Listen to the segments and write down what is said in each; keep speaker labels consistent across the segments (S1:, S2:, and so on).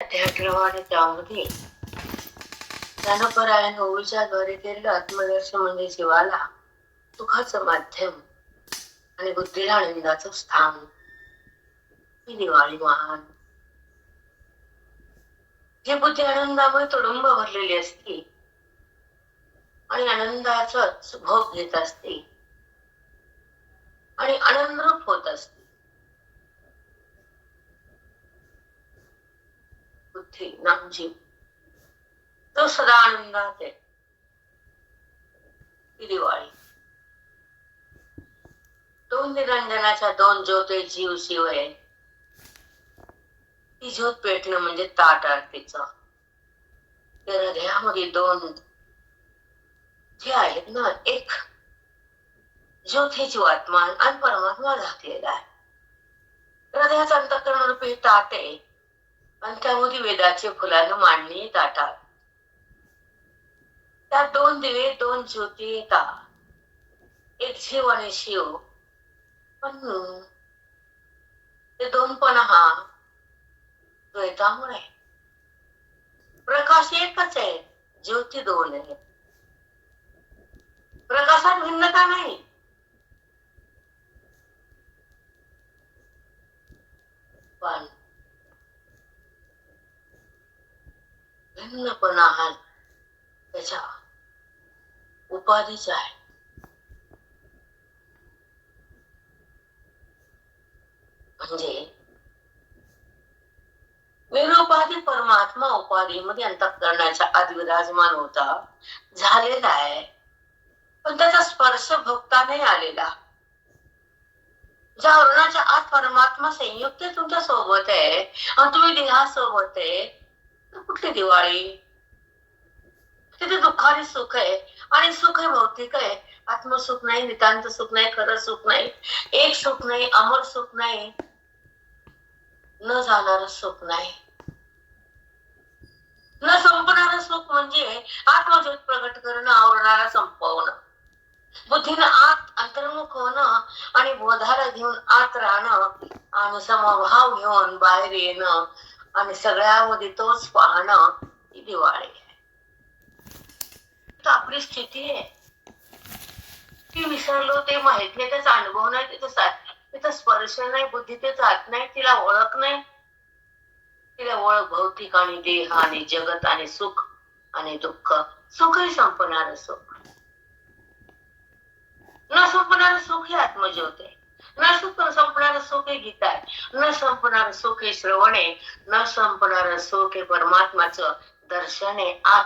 S1: अध्यात्मवाणी त्यामध्ये ज्ञानपरायण होऊच्या द्वारे केलेलं आत्मदर्शन म्हणजे जीवाला सुखाचं माध्यम आणि बुद्धीला आनंदाचं स्थान. ही दिवाळी महान. जी बुद्धी आनंदामुळे तुडुंब भरलेली असते आणि आनंदाचाच भोग घेत असते आणि आनंदरूप होत असते. बुद्धी नामजीव तो सदा आनंदात आहे ही दिवाळी. दोन निरंजनाच्या दोन ज्योते जीव शिव आहे ती ज्योत पेटणं म्हणजे ताट आरतीचं. त्या हृदयामध्ये दोन जे आहेत ना एक ज्योत हे जीवात्मा आणि परमात्मा झाकलेला आहे. हृदयाचं अंतकरण रूपी ताट आहे. आणि त्यामध्ये वेदाचे फुलानं मांडणी ताटात त्या दोन दिवे दोन ज्योती येतात एक शिव आणि शिव. पण ते दोन पण हा द्वैतामुळे. प्रकाश एकच आहे ज्योती दोन आहे. प्रकाशात भिन्नता नाही. पण भिन्नपणा हा त्याच्या उपाधीचा आहे म्हणजे विरोपाधी परमात्मा उपाधीमध्ये अंतकरणाच्या आत विराजमान होता. झालेला आहे. पण त्याचा स्पर्श भोगता नाही आलेला. ज्या अरुणाच्या आत परमात्मा संयुक्त तुमच्यासोबत आहे. आणि तुम्ही देहासोबत आहे. कुठली दिवाळी? तिथे दुःखाने सुख आहे. आणि सुख हे भौतिक आहे. आत्मसुख नाही नितांत सुख नाही खरं सुख नाही. एक सुख नाही अमर सुख नाही. न जाणार सुख नाही. न संपणार सुख म्हणजे आत्मज्योत प्रकट करणं आवरणारा संपवणं. बुद्धीनं आत अंतर्मुख होणं आणि बोधाला घेऊन आत राहणं आणि समभाव घेऊन बाहेर येणं. आणि सगळ्यामध्ये तोच पाहणं ही दिवाळी आहे. तर आपली स्थिती आहे. ती विसरलो ते माहीत नाही त्याचा अनुभव नाही तिथं तिथं स्पर्श नाही बुद्धी ते जात नाही तिला ओळख नाही. तिला ओळख भौतिक आणि देह आणि जगत आणि सुख आणि दुःख. सुखही संपणार सुख न संपणार सुख हे आत्मज्योत आहे. न सुख संपणार सुख हे गीता आहे. न संपणार सुख हे श्रवण आहे न संपणार सुख हे परमात्माच दर्शन आहे आत.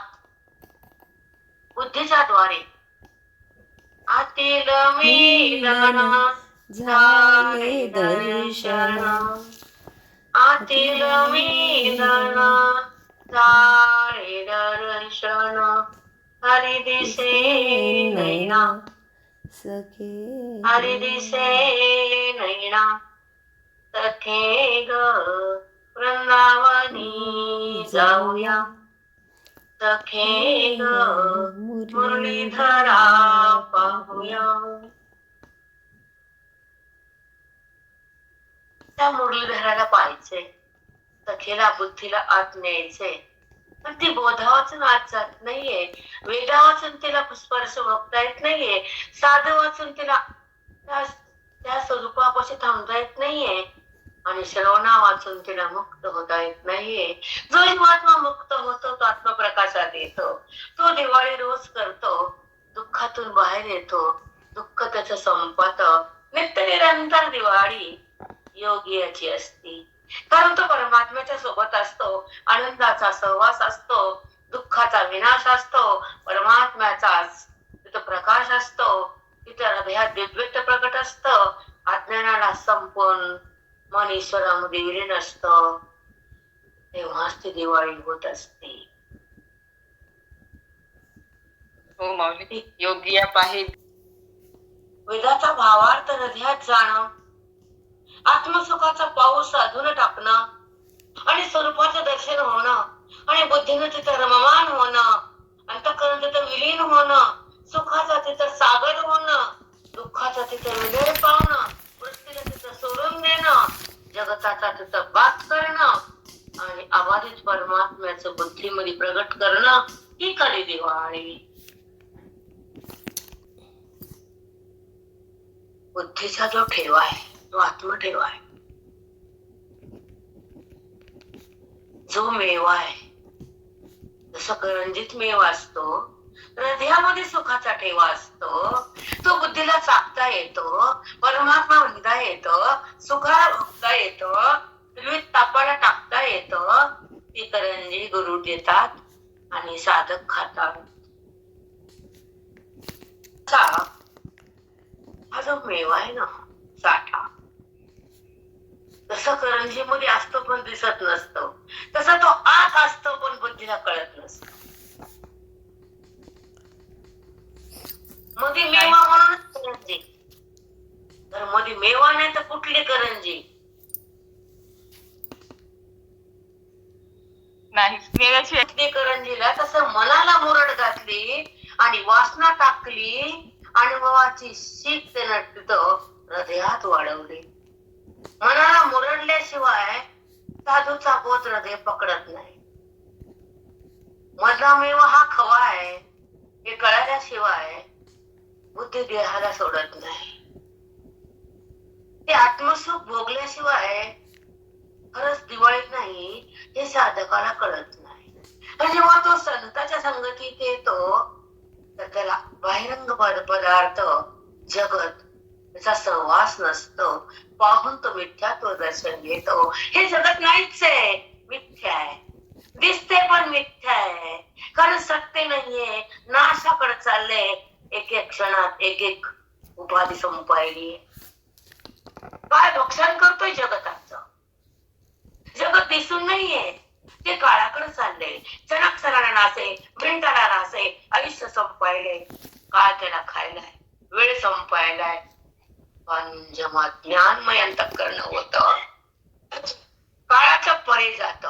S1: बुद्धीच्या द्वारे. आतील मिलन झाले दर्शन. आतील मिलन झाले दर्शन. हरी दिसे नैना.
S2: सखे।
S1: हरी दिसे नैना सखे ग वृंदावनी जाऊया। सखे ग मुरलीधरा पाहूया। त्या मुरलीधराला पाहायचे सखेला बुद्धीला आत न्यायचे पण ती बोधावाचून आज जात नाहीये. वेदा वाचून तिला स्पर्श बघता येत नाहीये. साध वाचून तिला त्या स्वरूपापाशी थांबता येत नाहीये. आणि श्रवणा वाचून तिला मुक्त होता येत नाहीये. जो आत्मा मुक्त होतो तो आत्मप्रकाशात येतो. तो दिवाळी रोज करतो. दुःखातून बाहेर येतो. दुःख त्याचं संपत. नित्य निरंतर दिवाळी योगियाची असती. कारण तो परमात्म्याच्या सोबत असतो. आनंदाचा सहवास असतो. दुःखाचा विनाश असतो. परमात्म्याचाच तिथं प्रकाश असतो. तिथं हृदयात दिव्यत्व प्रकट असतं. अज्ञानाला संपून मन ईश्वरामध्ये विलीन असतं. तेव्हाच ती दिवाळी होत असते.
S3: हो माऊली योग्य पाहे
S1: वेदाचा भावार्थ हृदयात जाणं आत्मसुखाचा पाऊस साधून टाकणं आणि स्वरूपाचं दर्शन होणं आणि बुद्धीनं तिथं रममान होणं. अंतकरण तिथं विलीन होणं. सुखाचा तिथं सागर होणं. दुःखाचा तिथं विलय पावणं. वृत्तीला तिथं सोडून देणं. जगताचा तिथं बात करणं. आणि अबाधित परमात्म्याचं बुद्धीमध्ये प्रगट करणं ही खरी दिवाळी बुद्धीचा जो ठेवा आहे तो आत्मठेवा आहे. जो मेवा आहे. जसं करंजीत मेवा असतो हृदयामध्ये सुखाचा ठेवा असतो तो बुद्धीला चाकता येतो परमात्मा म्हणता येतो सुखाला भोगता येतो विविध तापाला टाकता येतं ती करंजी गुरु देतात आणि साधक खातात. चा- हा जो मेवा आहे ना साठा. तसं करंजी मध्ये असतो पण दिसत नसतो. तसा तो आत असतो पण बुद्धीला कळत नसतो. मध्ये मेवा म्हणूनच करंजी. तर मध्ये मेवा नाही तर कुठली करंजी?
S3: नाही. मेव्याची
S1: करंजीला? तसं मनाला मुरड घातली आणि वासना टाकली अनुभवाची शीत त्यानं तिथं हृदयात वाढवली. मनाला मुरडल्याशिवाय साधूचा बोध हृदय पकडत नाही. मधला मेवा हा खवा आहे हे कळाल्याशिवाय बुद्धी देहाला सोडत नाही. ते आत्मसुख भोगल्याशिवाय खरंच दिवाळीत नाही हे साधकाला कळत नाही. आणि जेव्हा तो संताच्या संगतीत येतो तर त्याला बाहेरंग पद- पदार्थ जगत त्याचा सहवास नसतो. पाहून तो मिथ्यात्व दर्शन घेतो हो. हे. जगत नाहीच आहे. मिथ्या आहे. दिसते पण मिथ्या आहे. कारण सत्य नाहीये. नाशाकडे चालले एक एक क्षणात एक एक उपाधी संपायली काय भक्षण करतोय जगताचं? जगत दिसून नाहीये. ते काळाकडे चालले चणक सराला नासे मिनिटाला नासे आयुष्य संपायले काळ त्याला खायलाय? वेळ संपायलाय. जेव्हा ज्ञानमय अंतकरण होत काळाचं परे जात.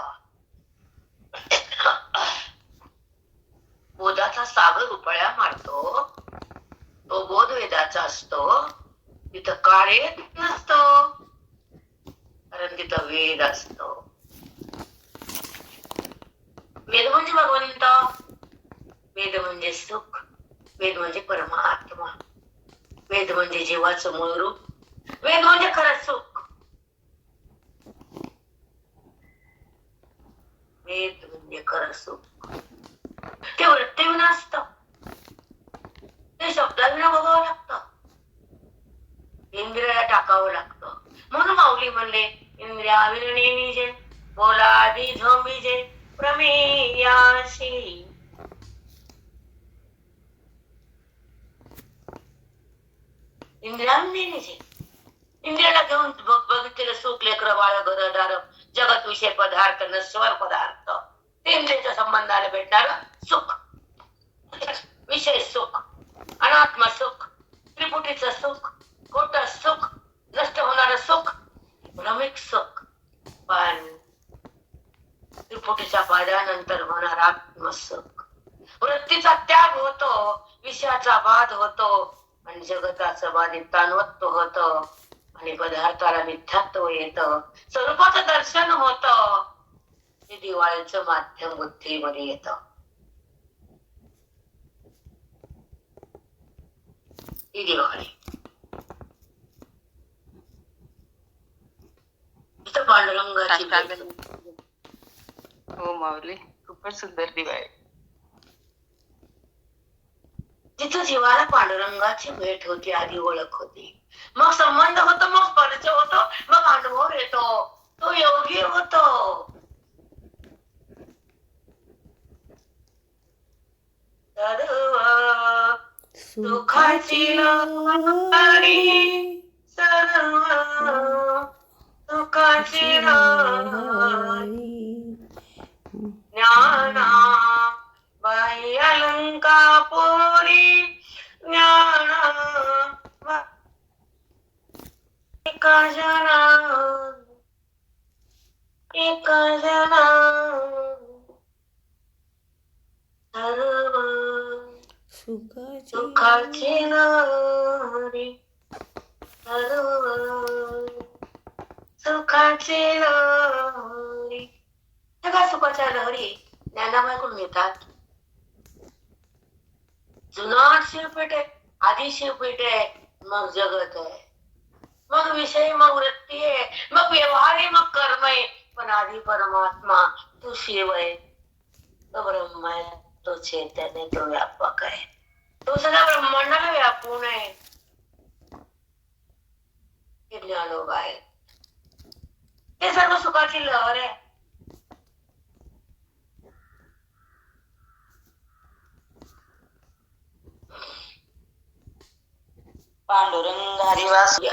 S1: बोधाचा सागर उपळ्या मारतो. तो बोध वेदाचा असतो. तिथं काळ येत नसतो. कारण तिथं वेद असतो. वेद म्हणजे भगवंत. वेद म्हणजे सुख. वेद म्हणजे परमा वेद म्हणजे जीवाचं मूळ रूप. वेद म्हणजे खरंच सुख. वेद म्हणजे खरं सुख. ते वृत्तीविन असत. ते शब्दाविना बघावं लागतं. इंद्रियाला टाकावं लागतं. म्हणून माऊली म्हणले इंद्रिया इंद्रियाविरणी निजे बोलादी झोमिजे प्रमेयाशी इंद्रियांनी निजे इंद्रियाला घेऊन बघितलेलं सुख लेकर बाळ घरदार जगत विषय पदार्थ नश्वर पदार्थ. ते इंद्रियाच्या भेटणार सुख. विषय सुख. अनात्म सुख. त्रिपुटीचं सुख. खोट सुख. नष्ट होणार सुख. भ्रमिक सुख. पण त्रिपुटीच्या पादानंतर होणार आत्मसुख. वृत्तीचा त्याग होतो. विषयाचा बाध होतो. आणि जगताचं बाधित ताणवत्व होत. आणि पदार्थाला मिथ्यात्व येत. स्वरूपाचं दर्शन होत. हे दिवाळीचं माध्यम बुद्धीमध्ये येत. ही दिवाळी. पांडुरंगाची.
S3: हो माऊली खूपच सुंदर दिवाळी.
S1: तिथं जीवाला पांडुरंगाची भेट होती आधी ओळख होती. मग संबंध होतो मग स्पर्श होतो मग अनुभव येतो. तो योगी होतो. सुखाची आधी शिवपीठ आहे मग जगत आहे मग विषय मग वृत्ती आहे. मग व्यवहार आहे मग कर्म आहे. पण आधी परमात्मा तू शिव आहे तो ब्रह्म आहे तो चैतन्य तो व्यापक आहे. तो सगळ्या ब्रह्मांडाला व्यापून आहे. हे ज्ञानोग आहे हे सर्व सुखाची लहर आहे.
S3: पांडुरंग हरिवास
S1: ही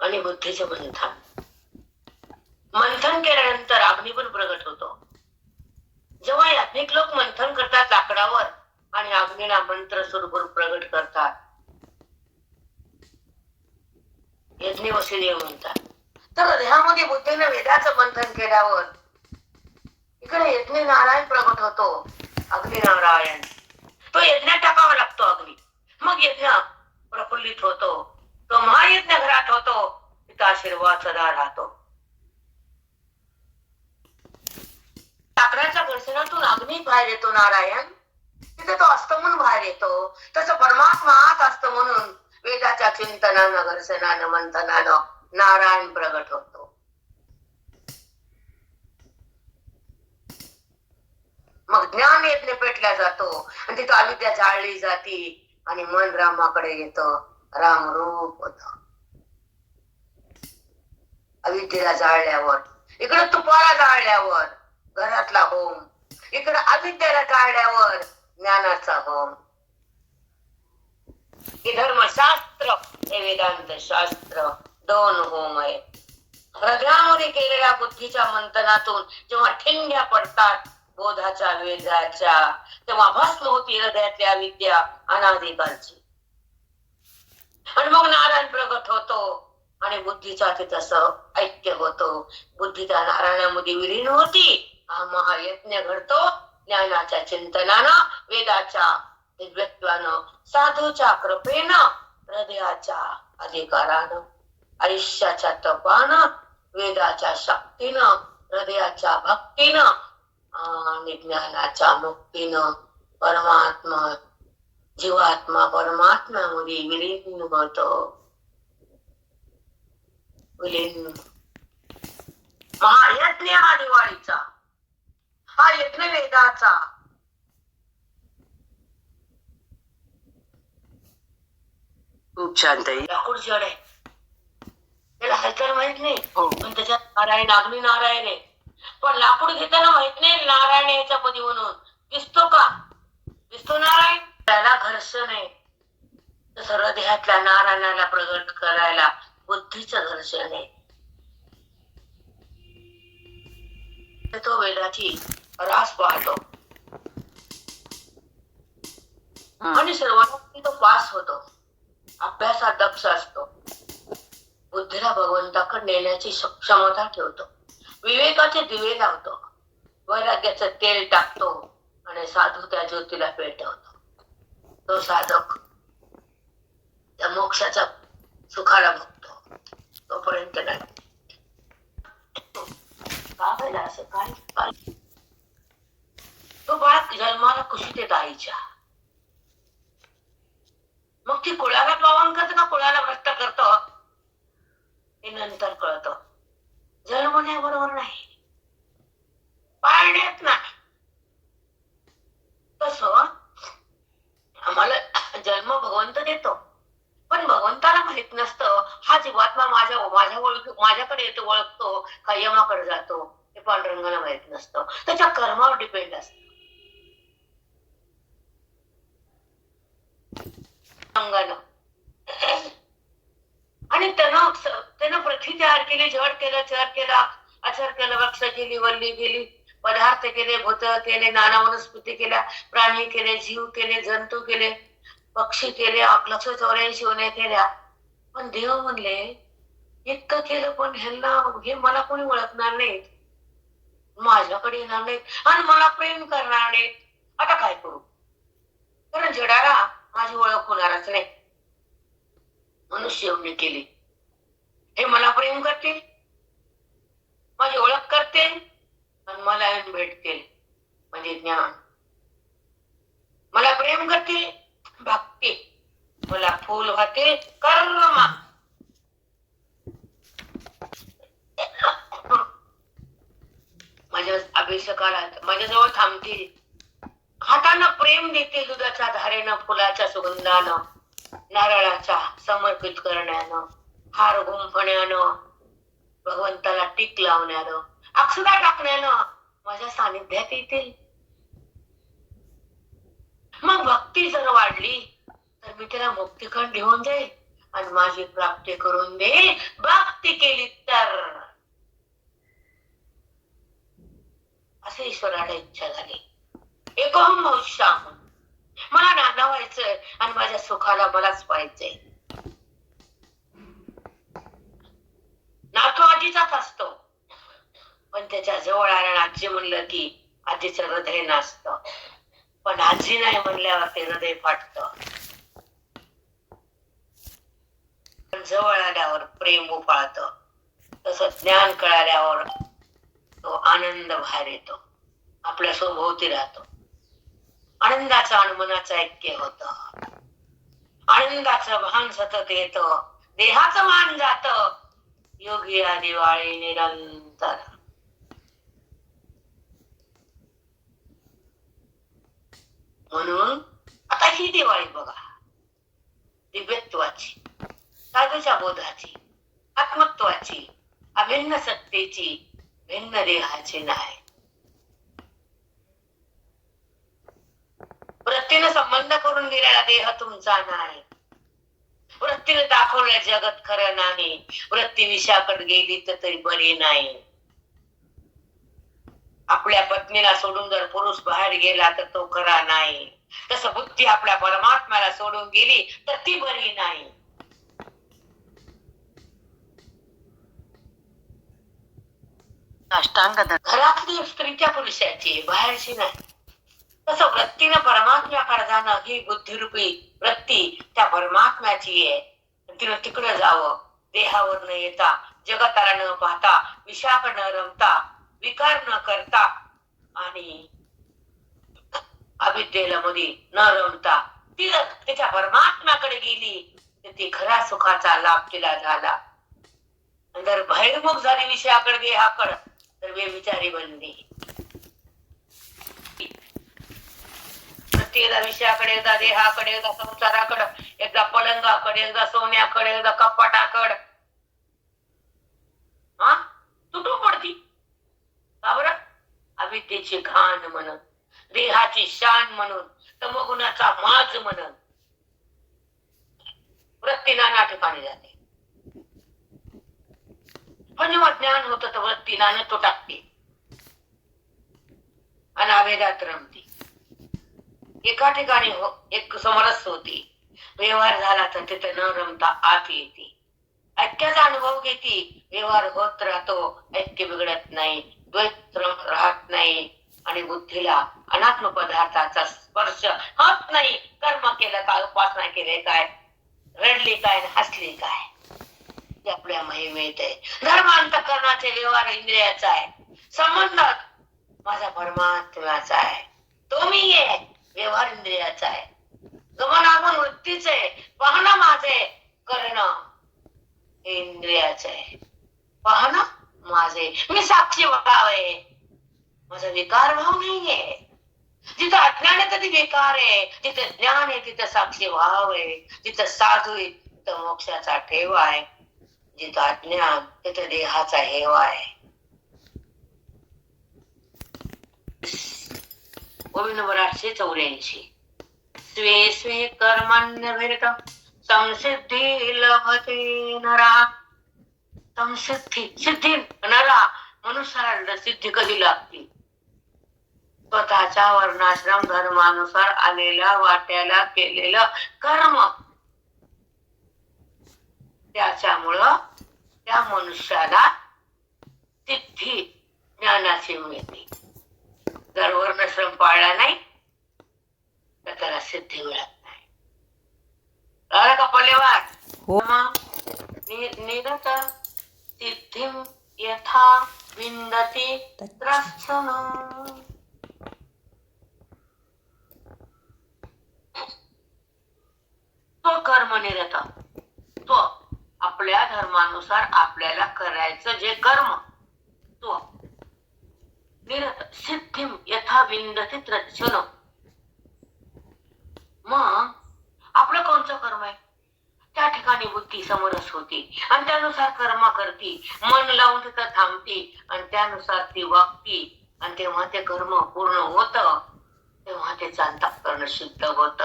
S1: आणि बुद्धीचे मंथन. मंथन केल्यानंतर अग्नी पण प्रगट होतो. जेव्हा याज्ञिक लोक मंथन करतात लाकडावर आणि अग्नीला मंत्र स्वरूप प्रगट करतात. यज्ञ वसिदेव म्हणतात. तर ह्यामध्ये बुद्धीने वेदाचं मंथन केल्यावर इकडे यज्ञ नारायण प्रगट होतो. अग्नी नारायण तो यज्ञात टाकावा लागतो अग्नी मग यज्ञ प्रफुल्लित होतो. तो महायज्ञ घरात होतो. तिथं आशीर्वाद सदा राहतो. लाकडाच्या घर्षणातून अग्नी बाहेर येतो नारायण. तिथे तो अस्त म्हणून बाहेर येतो. तसं परमात्मा आत असतो म्हणून वेदाच्या चिंतनानं घर्षणानं मंथनानं नारायण प्रगट होतो. मग ज्ञान यज्ञ पेटला जातो. आणि तिथं अविद्या जाळली जाती. आणि मन रामाकडे येतं. राम रूप होत. अविद्येला जाळल्यावर इकडं तुपाला जाळल्यावर घरातला होम इकडं अविद्येला जाळल्यावर ज्ञानाचा होम. हे धर्मशास्त्र हे वेदांत शास्त्र दोन होम आहे हृदयामध्ये केलेल्या बुद्धीच्या मंथनातून जेव्हा ठिंग्या पडतात बोधाच्या वेदाच्या तेव्हा भस्म होती हृदयातल्या विद्या अनादिकांची. आणि मग नारायण प्रगट होतो आणि बुद्धीचा ते तस ऐक्य होतो. बुद्धीचा नारायणामध्ये विलीन होती. हा महायज्ञ घडतो. ज्ञानाच्या चिंतनानं वेदाच्या दिव्यत्वानं साधूच्या कृपेनं हृदयाच्या अधिकारानं आयुष्याच्या तपानं वेदाच्या शक्तीनं हृदयाच्या भक्तीनं आणि ज्ञानाच्या मुक्तीनं परमात्मा जीवात्मा परमात्म्यामध्ये विलीन. होतो विलीन महायज्ञ हा दिवाळीचा. हा यज्ञ वेदाचा.
S3: खूप शांत आहे
S1: लाकूड जड आहे. त्याला हालचाल माहीत नाही?
S3: हो.
S1: पण त्याच्यात नारायण अग्नी नारायण आहे. पण लाकूड घेताना माहीत नाही नारायण आहे याच्यामध्ये म्हणून. दिसतो का? दिसतो नारायण? त्याला घर्षण आहे तसं हृदयातल्या नारायणाला प्रगट करायला बुद्धीचं घर्षण आहे. तो वेदाची रास पाहतो. आणि सर्वांना तो पास होतो. अभ्यासात दक्ष असतो. बुद्धीला भगवंताकडे नेण्याची क्षमता ठेवतो. विवेकाचे दिवे लावतो. वैराग्याचं तेल टाकतो आणि साधू त्या ज्योतीला पेटवतो. तो साधक त्या मोक्षाचा सुखाला भोगतो. तोपर्यंत नाही. का असं काय काय तो बाळ जन्माला कुशीत येत आईच्या मग ती कुळाला पावन करत का कुळाला भ्रष्ट करत हे नंतर कळत जन्मण्याबरोबर नाही पाळण्यात नाही तस आम्हाला जन्म भगवंत देतो पण भगवंताला माहीत नसतं हा जीवात्मा माझ्या माझ्या ओळख माझ्याकडे येतो ओळखतो का यमाकडे जातो हे पांडुरंगाला माहीत नसतं त्याच्या कर्मावर डिपेंड असत अंगानं आणि त्यानं त्यानं पृथ्वी तयार केली जड केलं चर केला अचर केलं वृक्षाची केली वल्ली पदार्थ केले भूत केले नाना वनस्पती केल्या प्राणी केले जीव केले जंतू केले पक्षी केले लक्ष चौऱ्याऐंशी उन्या केल्या. पण देव म्हणले इतकं केलं पण ह्यांना हे मला कोणी ओळखणार नाहीत माझ्याकडे येणार नाहीत आणि मला प्रेम करणार नाहीत आता काय करू? कारण जडाला माझी ओळख होणारच नाही. मनुष्य केली. हे मला प्रेम करतील. माझी ओळख करतील. आणि मला येऊन भेटतील. म्हणजे ज्ञान. मला प्रेम करतील. भक्ती. मला फूल वाहतील. कर्म. माझ्या अभिषेकाला माझ्याजवळ थांबतील. हातांना प्रेम देते दुधाच्या धारेनं फुलाच्या सुगंधानं नारळाच्या समर्पित करण्यानं. हार गुंफण्यानं भगवंताला टीक लावण्यानं अक्षदा टाकण्यानं माझ्या सानिध्यात येतील. मग भक्ती जर वाढली तर मी त्याला मुक्तीकडे घेऊन जाईल आणि माझी प्राप्ती करून देईल. भक्ती केली तर. असे ईश्वराला इच्छा झाली. एकोहम भविष्याम मला नाना व्हायचंय आणि माझ्या सुखाला मलाच पाहिजे. नातू आजीचाच असतो. पण त्याच्याजवळ आला आजी म्हणलं की आजीचं हृदय नाचत. पण आजी नाही म्हणल्यावर ते हृदय फाटत. पण जवळ आल्यावर प्रेम उफाळत. तस ज्ञान कळाल्यावर तो आनंद बाहेर येतो. आपल्या सोभोवती राहतो. आनंदाचं आणि ऐक्य होत. आनंदाचं भान सतत येत. देहाचं मान जात. योगी या दिवाळी निरंतर. म्हणून आता ही दिवाळी बघा. दिव्यत्वाची साधूच्या बोधाची आत्मत्वाची अभिन्न सत्तेची भिन्न देहाची नाही. वृत्तीनं संबंध करून दिलेला देह तुमचा नाही. वृत्तीने दाखवलं जगत खरं नाही. वृत्ती विषयाकडे गेली तर तरी बरी नाही. आपल्या पत्नीला सोडून जर पुरुष बाहेर गेला तर तो खरा नाही. तसं बुद्धी आपल्या परमात्म्याला सोडून गेली तर ती बरी नाही.
S3: अष्टांग
S1: घरातली स्त्रीच्या पुरुषाची बाहेरची नाही. तसं आपल्या परमात्म्याकडे ही बुद्धिरूपी वृत्ती त्या परमात्म्याची आहे. तिनं तिकडं जावं देहावर न येता जगताला न पाहता विशाख न रमता विकार न करता आणि अविद्येला मध्ये न रमता ती त्याच्या परमात्म्याकडे गेली तर ती खरा सुखाचा लाभ तिला झाला. जर भयमुख झाली विषयाकडे देहाकडे तर वे विचारी बनली. प्रत्येकदा विषयाकडे एकदा देहाकडे एकदा संसाराकडे. एकदा पलंगाकडे एकदा सोन्याकडे एकदा कपाटाकडे. हा? तुटू पडती. का बरं? अविद्येची घाण म्हणून देहाची शान म्हणून तमगुणाचा माज म्हणून. वृत्ती नाना ठिकाणी जाते. पण जेव्हा ज्ञान होतं तर वृत्तीनानं तो टाकते आणि अभेदात रमते. एका ठिकाणी हो- एक समरस होती. व्यवहार झाला तर तिथे न रमता आत येते. ऐक्याचा अनुभव घेते. व्यवहार होत राहतो. ऐक्य बिघडत नाही. द्वैत राहत नाही. आणि बुद्धीला अनात्म पदार्थाचा स्पर्श होत नाही. कर्म केलं काय उपासना केले काय? रडली काय? हसली काय? ते आपल्या महिमेत आहे धर्मांतकरणाचे व्यवहार इंद्रियाचा आहे. संबंध माझा परमात्म्याचा आहे. तो मी आहे व्यवहार इंद्रियाचा आहे. गमनागमन वृत्तीच आहे. पाहणं माझे करणं हे इंद्रियाच आहे. पाहणं माझे मी साक्षी व्हावे माझा विकार भाव नाहीये. जिथं अज्ञान आहे तिथे विकार आहे. जिथे ज्ञान आहे तिथं साक्षी भाव आहे जिथं साधू आहे तिथं मोक्षाचा ठेवा आहे. जिथं अज्ञान तिथं देहाचा हेवा आहे. गोविंद नंबर आठशे चौऱ्याऐंशी. स्वे स्वे कर्मान्य भेट संसिद्धी लभते नरा. संसिद्धी सिद्धी नरा मनुष्याला सिद्धी कधी लागते स्वतःच्या वर्णाश्रम धर्मानुसार आलेल्या वाट्याला केलेलं कर्म. त्याच्यामुळं त्या मनुष्याला सिद्धी ज्ञानाची मिळते. जर वर्णश्रम पाळला नाही तर त्याला सिद्धी मिळत नाही. का पल्लेवार
S2: हो.
S1: निरत सिद्धी यथा विंदते त्रच्छन तो कर्मनिरत तो आपल्या धर्मानुसार आपल्याला करायचं जे कर्म. सिद्धिम यथा विंदते मग आपलं कोणचं कर्म आहे? त्या ठिकाणी बुद्धी समरस होती आणि त्यानुसार कर्म करती मन लावून तिथं थांबती आणि त्यानुसार ती वागती आणि तेव्हा ते कर्म पूर्ण होत तेव्हा ते करणं शुद्ध होत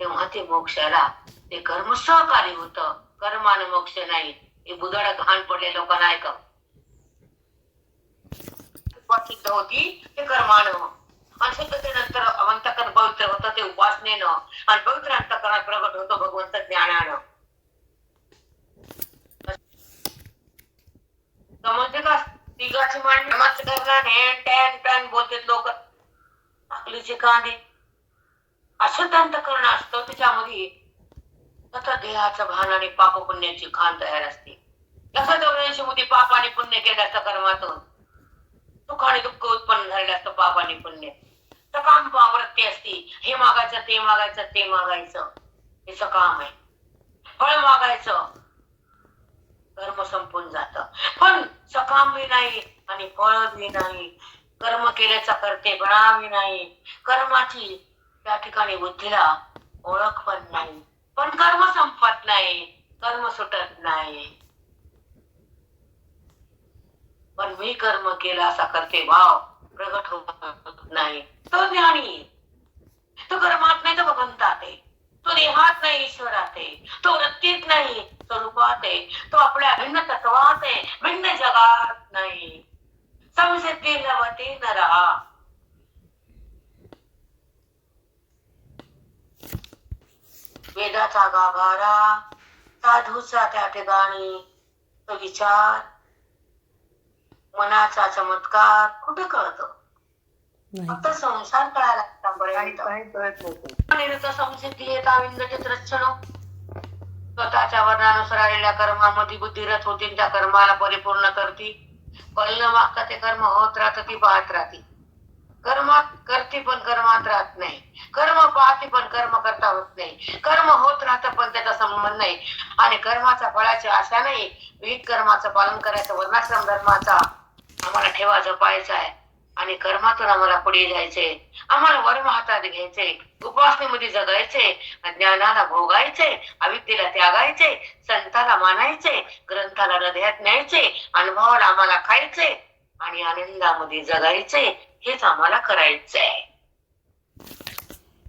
S1: तेव्हा ते मोक्षाला ते कर्म सहकारी होत. कर्मान मोक्ष नाही हे बुदाड घाण पडले लोकांना ऐका सिद्ध होती ते कर्मानं आणि शुद्धतेनंतर अंतकरण पवित्र होतं ते उपासनेनं. आणि पवित्र अंतकरण प्रगट होतो भगवंत ज्ञानानं. समजते म्हणजे का तिघाची मांडणी करणार टॅन टॅन बोलतात लोक. अकलीचे कांदे. अशुद्ध अंतकरण असतं त्याच्यामध्ये आता देहाचं भान आणि पाप पुण्याची खान तयार असते. लक्षात चौऱ्याऐंशी मध्ये पाप आणि पुण्य केलं असतं कर्मातून. दुःखाने आणि दुःख उत्पन्न झालेलं असतं पाप आणि पुण्य सकाम पावृत्ती असती. हे मागायचं ते मागायचं ते मागायचं. हे सकाम आहे. फळ मागायचं. कर्म संपून जात. पण सकाम बी नाही आणि फळ बी नाही. कर्म केल्याचा करते बी नाही. कर्माची त्या ठिकाणी बुद्धीला ओळख पण नाही. पण कर्म संपत नाही. कर्म सुटत नाही. पण मी कर्म केला असा करते. भाव प्रगट होत नाही. तो ज्ञानी तो कर्मात नाही तो भगवंतात आहे. तो देहात नाही ईश्वरात आहे. तो वृत्तीत नाही स्वरूपात आहे. तो आपल्या भिन्न तत्वात आहे. भिन्न जगात नाही. संसिद्धी लवती न राहा वेदाचा गाभारा साधूचा त्या ठिकाणी तो विचार मनाचा चमत्कार कुठे कळतो? फक्त संसार कळायला स्वतःच्या वर्णानुसार आलेल्या कर्मामध्ये बुद्धिरत होती त्या कर्माला परिपूर्ण करती. न मागता ते कर्म होत राहत ती पाहत राहती. कर्मात करते पण कर्मात राहत नाही. कर्म पाहते पण कर्म करता होत नाही. कर्म होत राहत पण त्याचा संबंध नाही. आणि कर्माचा फळाची आशा नाही. विहित कर्माचं पालन करायचं वर्णाश्रम धर्माचा आम्हाला ठेवा जपायचा आहे. आणि कर्मातून आम्हाला पुढे जायचे आम्हाला वर्म हातात घ्यायचे उपासनेमध्ये जगायचे ज्ञानाला भोगायचे अविद्येला त्यागायचे संताला मानायचे ग्रंथाला हृदयात न्यायचे अनुभवाला आम्हाला खायचे आणि आनंदामध्ये जगायचे हेच आम्हाला करायचंय.